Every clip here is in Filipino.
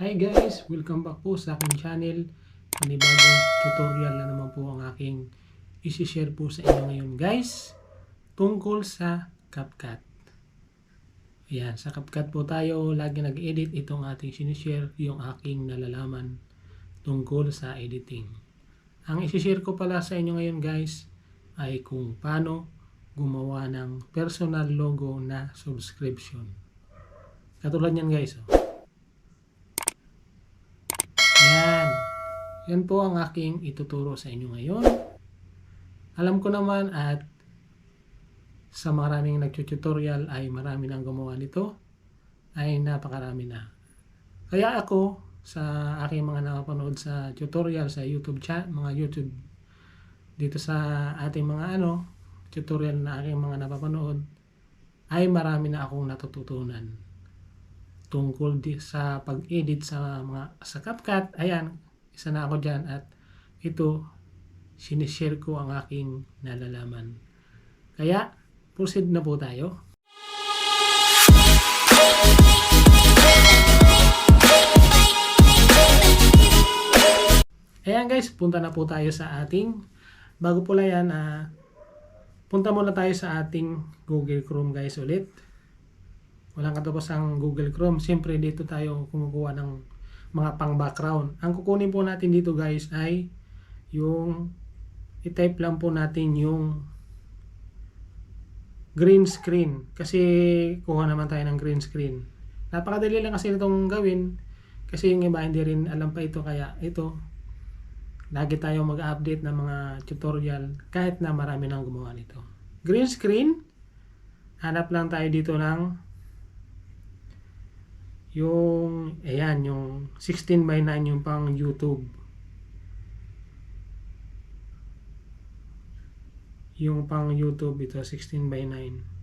Hi guys! Welcome back po sa aking channel. Panibagong tutorial na naman po ang aking isi-share po sa inyo ngayon guys. Tungkol sa CapCut. Ayan, sa CapCut po tayo lagi nag-edit. Itong ating sinishare, yung aking nalalaman tungkol sa editing. Ang isi-share ko pala sa inyo ngayon guys ay kung paano gumawa ng personal logo na subscription. Katulad yan guys. Oh. Yan. Yan po ang aking ituturo sa inyo ngayon. Alam ko naman at sa maraming nagtututorial ay marami nang gumawa nito ay napakarami na. Kaya ako sa aking mga nakapanood sa tutorial sa YouTube chat, mga YouTube dito sa ating mga ano tutorial na aking mga napapanood ay marami na akong natututunan tungkol di sa pag-edit sa mga sa CapCut. Ayan, isa na ako diyan at ito sinishare ko ang aking nalalaman. Kaya proceed na po tayo. Ayan guys, punta na po tayo sa ating bago po lang yan, ah, punta muna tayo sa ating Google Chrome guys ulit walang katapos ang Google Chrome. Siyempre dito tayo kumukuha ng mga pang background. Ang kukunin po natin dito guys ay yung i-type lang po natin yung green screen. Kasi kuha naman tayo ng green screen. Napakadali lang kasi itong gawin. Kasi yung iba hindi rin alam pa ito. Kaya ito, lagi tayo mag-update ng mga tutorial kahit na marami nang gumawa nito. Green screen, hanap lang tayo dito ng yung ayan yung 16 by 9 yung pang YouTube. Yung pang YouTube ito 16 by 9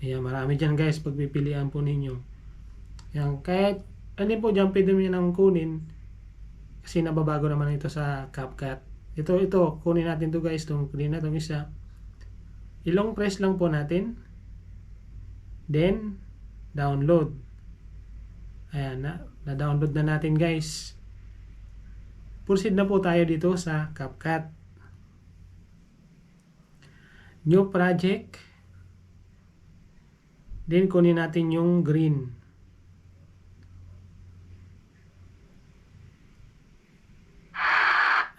ayan marami dyan guys pagpipilian po ninyo. Yan kahit ano po dyan pwede mo nang kunin? Kasi nababago naman ito sa CapCut. Ito ito kunin natin to guys itong kunin na itong isa. Ilong press lang po natin Then, download. Ayan, na, na-download na natin guys. Proceed na po tayo dito sa CapCut. New project. Then, kunin natin yung green.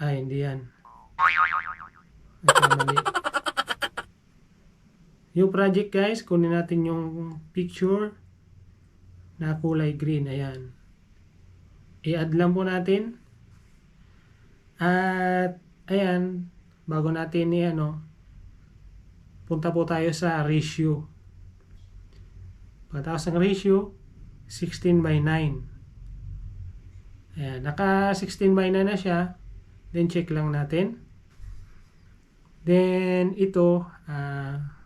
Ay, hindi yan. Nagkamali. Yung project guys, kunin natin yung picture na kulay green. Ayan. I-add lang po natin. At, ayan, bago natin i ano, punta po tayo sa ratio. Pagkatapos ng ratio, 16 by 9. Ayan, naka 16 by 9 na siya. Then, check lang natin. Then, ito, ah, uh,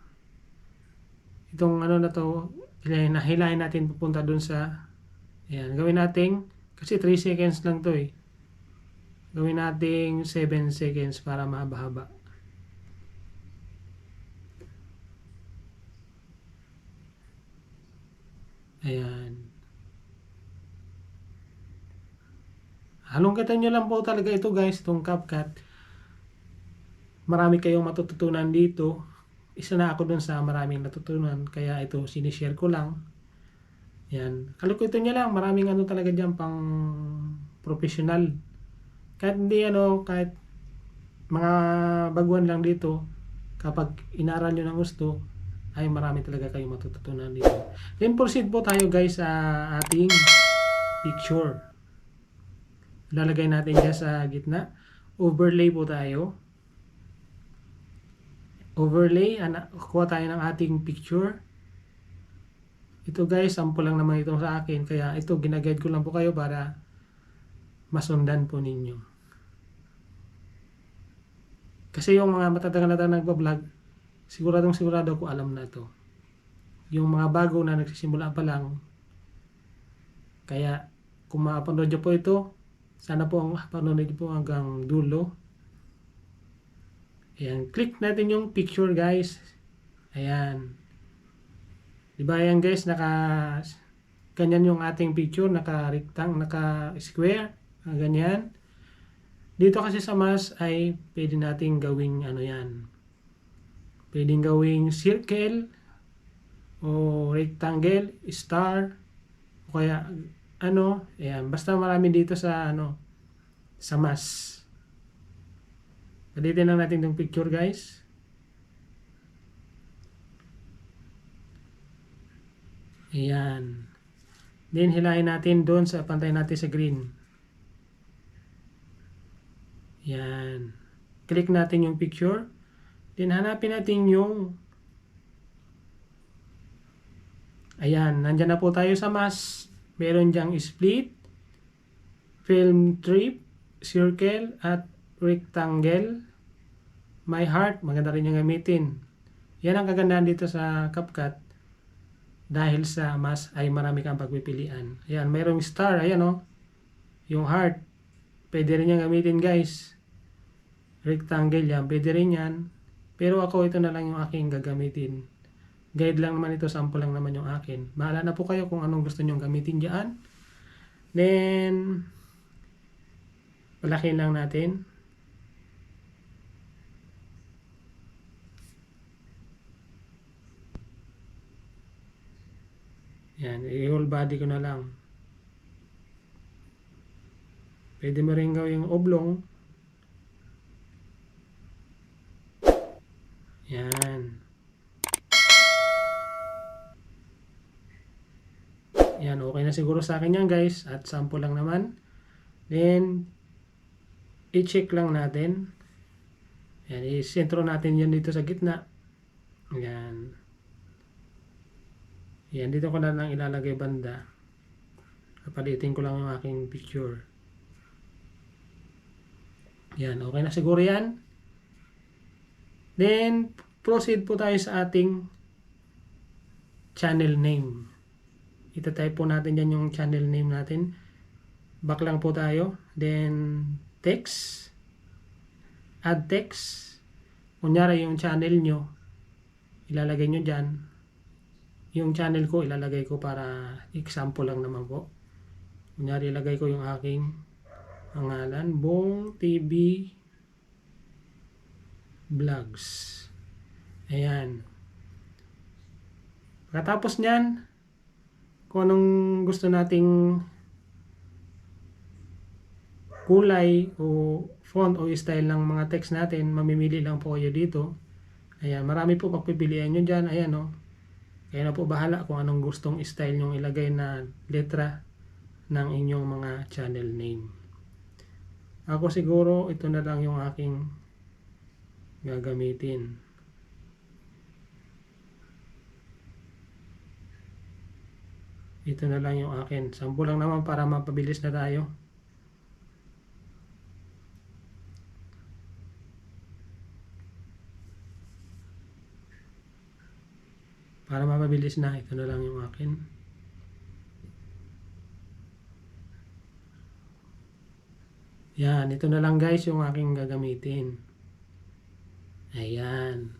itong ano na to hilahin, hilahin natin pupunta dun sa ayan, gawin natin kasi 3 seconds lang to eh. Gawin natin 7 seconds para mahaba-haba. Ayan. Halong kita nyo lang po talaga ito guys itong CapCut. Marami kayong matututunan dito isa na ako dun sa maraming natutunan kaya ito sinishare ko lang. Yan. Kalikutin nyo lang maraming ano talaga dyan pang professional. Kahit hindi ano kahit mga baguhan lang dito kapag inaral nyo ng gusto ay marami talaga kayong matututunan dito. Then proceed po tayo guys sa ating picture. Lalagay natin dyan sa gitna. Overlay po tayo overlay, ana, kuha tayo ng ating picture. Ito guys, sample lang naman ito sa akin. Kaya ito, ginaguide ko lang po kayo para masundan po ninyo. Kasi yung mga matatagal na nagbablog, siguradong sigurado ko alam na to. Yung mga bago na nagsisimula pa lang, kaya kung mapanood nyo po ito, sana po ang panood nyo po hanggang dulo Ayan, click natin yung picture guys. Ayan. Di ba yan guys, naka ganyan yung ating picture, naka rectang, naka square, ah, ganyan. Dito kasi sa mas ay pwede nating gawing ano yan. Pwedeng gawing circle o rectangle, star, o kaya ano, ayan, basta marami dito sa ano sa mas. Palitin lang natin itong picture guys. Ayan. Then hilahin natin doon sa pantay natin sa green. Yan. Click natin yung picture. Then hanapin natin yung Ayan, nandyan na po tayo sa mas. Meron diyang split, film trip, circle, at rectangle. My heart, maganda rin yung gamitin. Yan ang kagandahan dito sa CapCut. Dahil sa mas ay marami kang pagpipilian. Ayan, mayroong star, ayan o. Oh. Yung heart. Pwede rin yung gamitin guys. Rectangle yan, pwede rin yan. Pero ako ito na lang yung aking gagamitin. Guide lang naman ito, sample lang naman yung akin. Bahala na po kayo kung anong gusto nyong gamitin dyan. Then, palakin lang natin. Yan, i-whole body ko na lang. Pwede mo rin gawing oblong. Yan. Yan, okay na siguro sa akin yan guys. At sample lang naman. Then, i-check lang natin. Yan, i-sentro natin yan dito sa gitna. Yan. Yan, dito ko na lang ilalagay banda. Kapalitin ko lang yung aking picture. Yan, okay na siguro yan. Then, proceed po tayo sa ating channel name itatype po natin dyan yung channel name natin back lang po tayo then text add text kunyari yung channel nyo ilalagay nyo dyan yung channel ko ilalagay ko para example lang naman po kunyari ilagay ko yung aking pangalan Bong TV Vlogs ayan pagkatapos nyan kung anong gusto nating kulay o font o style ng mga text natin, mamimili lang po kayo dito. Ayan, marami po pagpipilian nyo dyan. Ayan o. Oh. Kaya na po bahala kung anong gustong style nyong ilagay na letra ng inyong mga channel name. Ako siguro, ito na lang yung aking gagamitin. Ito na lang yung akin. Sampu lang naman para mapabilis na tayo. Para mapabilis na, ito na lang yung akin. Yan, ito na lang guys yung aking gagamitin. Ayan.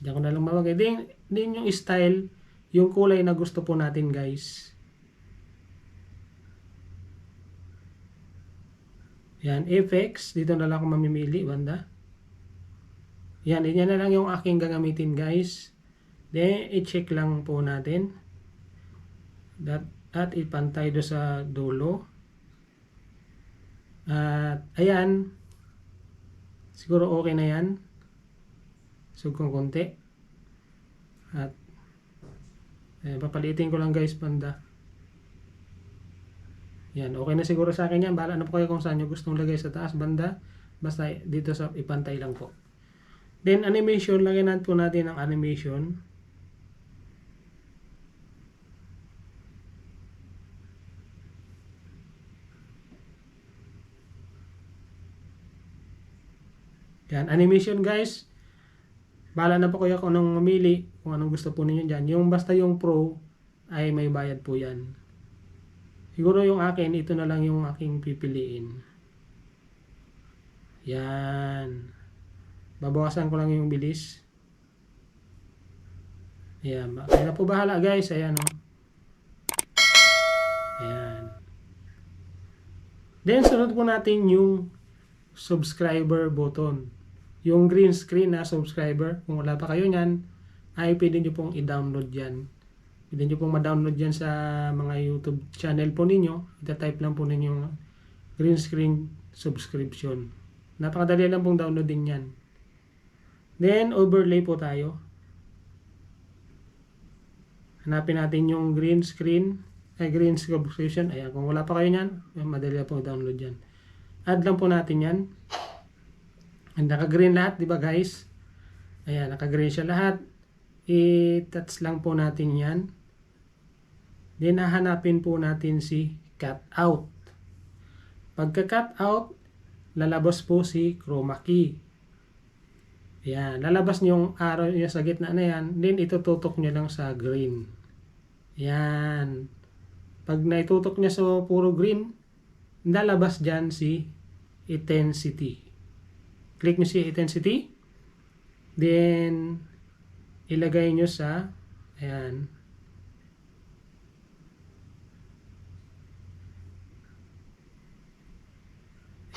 Diyan ko na lang mawagay. Din, din yung style, yung kulay na gusto po natin guys. Yan, FX. Dito na lang ako mamimili, banda. Yan, yan na lang yung aking gagamitin, guys. Then, i-check lang po natin. That, at ipantay do sa dulo. At, ayan. Siguro okay na yan. Sugkong konti. At, eh, papalitin ko lang guys, banda. Yan, okay na siguro sa akin yan. Bahala na po kayo kung saan nyo gustong lagay sa taas, banda. Basta dito sa ipantay lang po. Then animation, lagyan natin po natin ang animation. Yan, animation guys. Bahala na po kayo kung anong mamili, kung anong gusto po ninyo dyan. Yung basta yung pro ay may bayad po yan. Siguro yung akin, ito na lang yung aking pipiliin. Yan. Babawasan ko lang yung bilis. Ayan. Kayo na po bahala guys. Ayan o. Ayan. Then, sunod po natin yung subscriber button. Yung green screen na subscriber. Kung wala pa kayo nyan, ay pwede nyo pong i-download yan. Pwede nyo pong ma-download yan sa mga YouTube channel po ninyo. Ita-type lang po ninyo yung green screen subscription. Napakadali lang pong downloadin yan. Then, overlay po tayo. Hanapin natin yung green screen, ay green subscription. Ayan, kung wala pa kayo niyan, madali lang po download yan. Add lang po natin yan. And naka-green lahat, di ba guys? Ayan, naka-green siya lahat. I-touch lang po natin yan. Then, hahanapin po natin si cut out. Pagka cut out, lalabas po si chroma key. Ayan, lalabas yung arrow niya sa gitna na yan, then itututok niyo lang sa green. Ayan. Pag naitutok niya sa puro green, lalabas dyan si intensity. Click niyo si intensity. Then, ilagay niyo sa, ayan,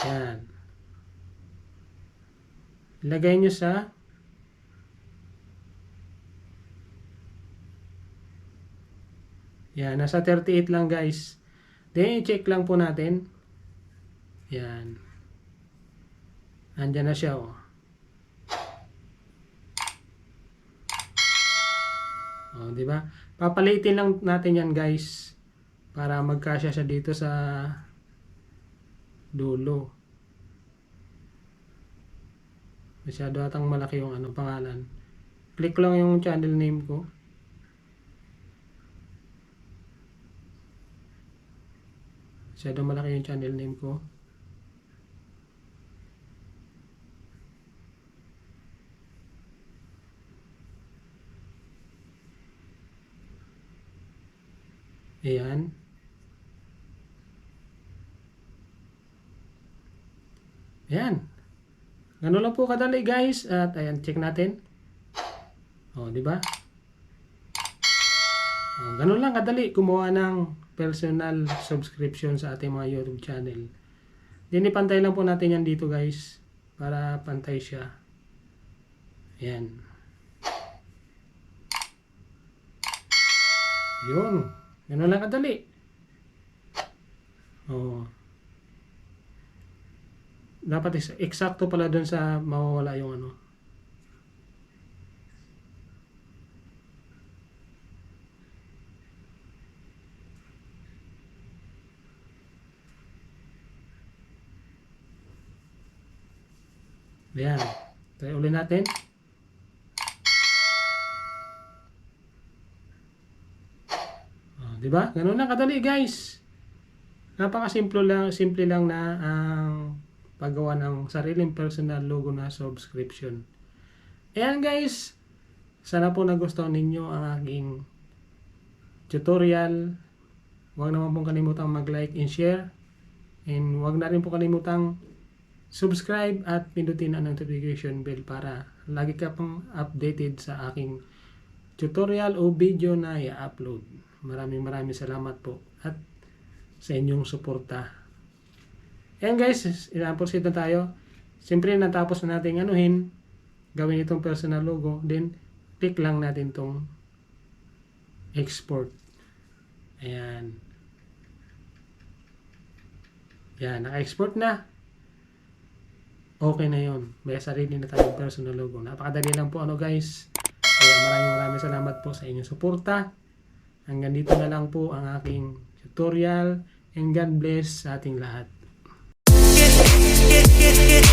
Ayan. Ilagay nyo sa Yan, nasa 38 lang guys. Then, i-check lang po natin. Yan. Andyan na siya, oh. Oh, di ba? Papalitin lang natin yan, guys. Para magkasya siya dito sa dulo. Masyado atang malaki yung ano pangalan. Click lang yung channel name ko. Masyado malaki yung channel name ko. Ayan. Ayan. Ganun lang po kadali guys. At ayan, check natin. O, di ba? Ganun lang kadali kumuha ng personal subscription sa ating mga YouTube channel. Then ipantay lang po natin yan dito guys para pantay siya. Ayan. Yun. Ganun lang kadali. Oh dapat eksakto pala doon sa mawawala yung ano. Ayan. Try ulit natin. 'Di ba? Ganun lang kadali, guys. Napaka-simple lang, simple lang na ang uh, paggawa ng sariling personal logo na subscription. Ayan guys, sana po nagustuhan ninyo ang aking tutorial. Huwag naman pong kalimutang mag-like and share. And huwag na rin po kalimutang subscribe at pindutin ang notification bell para lagi ka pang updated sa aking tutorial o video na i-upload. Maraming maraming salamat po at sa inyong suporta. Ayan guys, ilang proceed na tayo. Siyempre natapos na natin anuhin, gawin itong personal logo, then click lang natin tong export. Ayan. Yan, naka-export na. Okay na yon. May sarili na tayong personal logo. Napakadali lang po ano guys. Kaya maraming maraming salamat po sa inyong suporta. Hanggang dito na lang po ang aking tutorial and God bless sa ating lahat. Get, get, get, get,